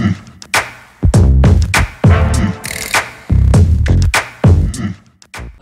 Listen.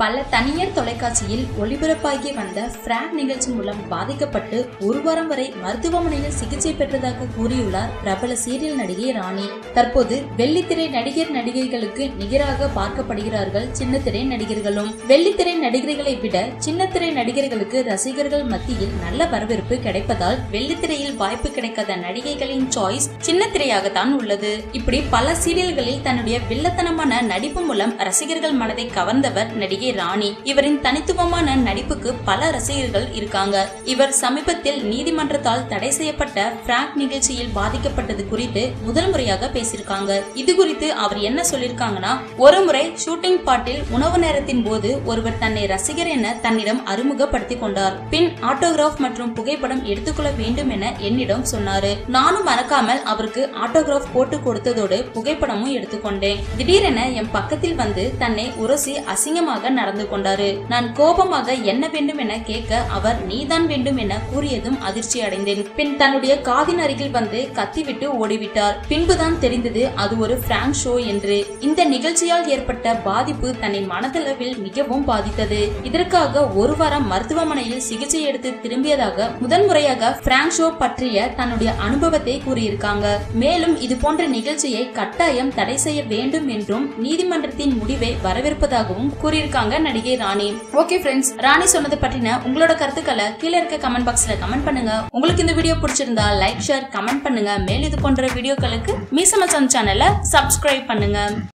பல தனியார் தொலைக்காட்சியில் ஒளிபரப்பாகி வந்த பிராங்க் நிகழ்ச்சி மூலம் பாதிக்கப்பட்டு ஒரு வாரம் வரை மருத்துவமனையில் சிகிச்சை பெற்றதாக கூறியுள்ளார் பிரபல சீரியல் நடிகை ராணி. தற்போது வெள்ளித்திரை நடிகர் நடிகைகளுக்கு நிகராக பார்க்கப்படுகிறார்கள் சின்னத்திரை நடிகர்களும். வெள்ளித்திரை நடிகர்களை விட சின்னத்திரை நடிகர்களுக்கு ரசிகர்கள் மத்தியில் நல்ல வரவேற்பு கிடைப்பதால் வெள்ளித்திரையில் வாய்ப்பு கிடைக்காத நடிகைகளின் சாய்ஸ் சின்னத்திரையாகத்தான் உள்ளது. இப்படி பல சீரியல்களில் தன்னுடைய வில்லத்தனமான நடிப்பு மூலம் ரசிகர்கள் மனதை கவர்ந்தவர் நடிகை ராணி இவரின் தனித்துவமான நடிப்புக்கு பல ரசிகர்கள் இருக்காங்க. இவர் சமீபத்தில் நீதிமன்றத்தால் தடை செய்யப்பட்ட பிராங்க் நிகழ்ச்சியில் பாதிக்கப்பட்டது குறித்து முதல் முறையாக பேசியிருக்காங்க. இது குறித்து அவர் என்ன சொல்லிருக்காங்கன்னா ஒரு முறை ஷூட்டிங் பாட்டில் உணவு நேரத்தின் போது ஒருவர் தன்னை ரசிகர் என தன்னிடம் அறிமுகப்படுத்திக் கொண்டார். பின் ஆட்டோகிராஃப் மற்றும் புகைப்படம் எடுத்துக்கொள்ள வேண்டும் என என்னிடம் சொன்னாரு. நானும் மறக்காமல் அவருக்கு ஆட்டோகிராஃப் போட்டு கொடுத்ததோடு புகைப்படமும் எடுத்துக்கொண்டேன். திடீரென என் பக்கத்தில் வந்து தன்னை உரசி அசிங்கமாக நடந்து கொண்டாரு. நான் கோபமாக என்ன வேண்டும் என கேட்க அவர் நீதான் வேண்டும் என கூறியதும் அதிர்ச்சி அடைந்தேன். பின் தன்னுடைய காதின் அருகில் வந்து கத்திவிட்டு ஓடிவிட்டார். பின்புதான் தெரிந்தது அது ஒரு பிராங்க் ஷோ என்று. இந்த நிகழ்ச்சியால் ஏற்பட்ட பாதிப்பு தன்னை மனதளவில் மிகவும் பாதித்தது. இதற்காக ஒரு வாரம் மருத்துவமனையில் சிகிச்சை எடுத்து திரும்பியதாக முதன்முறையாக பிராங்க் ஷோ பற்றிய தன்னுடைய அனுபவத்தை கூறியிருக்காங்க. மேலும் இது போன்ற நிகழ்ச்சியை கட்டாயம் தடை செய்ய வேண்டும் என்றும் நீதிமன்றத்தின் முடிவை வரவேற்பதாகவும் கூறியிருக்காங்க. நடிகை ராணி. ஓகே ஃப்ரெண்ட்ஸ் ராணி சொன்னது பற்றின உங்களோட கருத்துக்களை கீழே இருக்க கமெண்ட் பாக்ஸ்ல கமெண்ட் பண்ணுங்க. உங்களுக்கு இந்த வீடியோ பிடிச்சிருந்தா லைக் ஷேர் கமெண்ட் பண்ணுங்க. மேலும் இது போன்ற வீடியோக்களுக்கு மீசமச்சம் சேனலை சப்ஸ்கிரைப் பண்ணுங்க.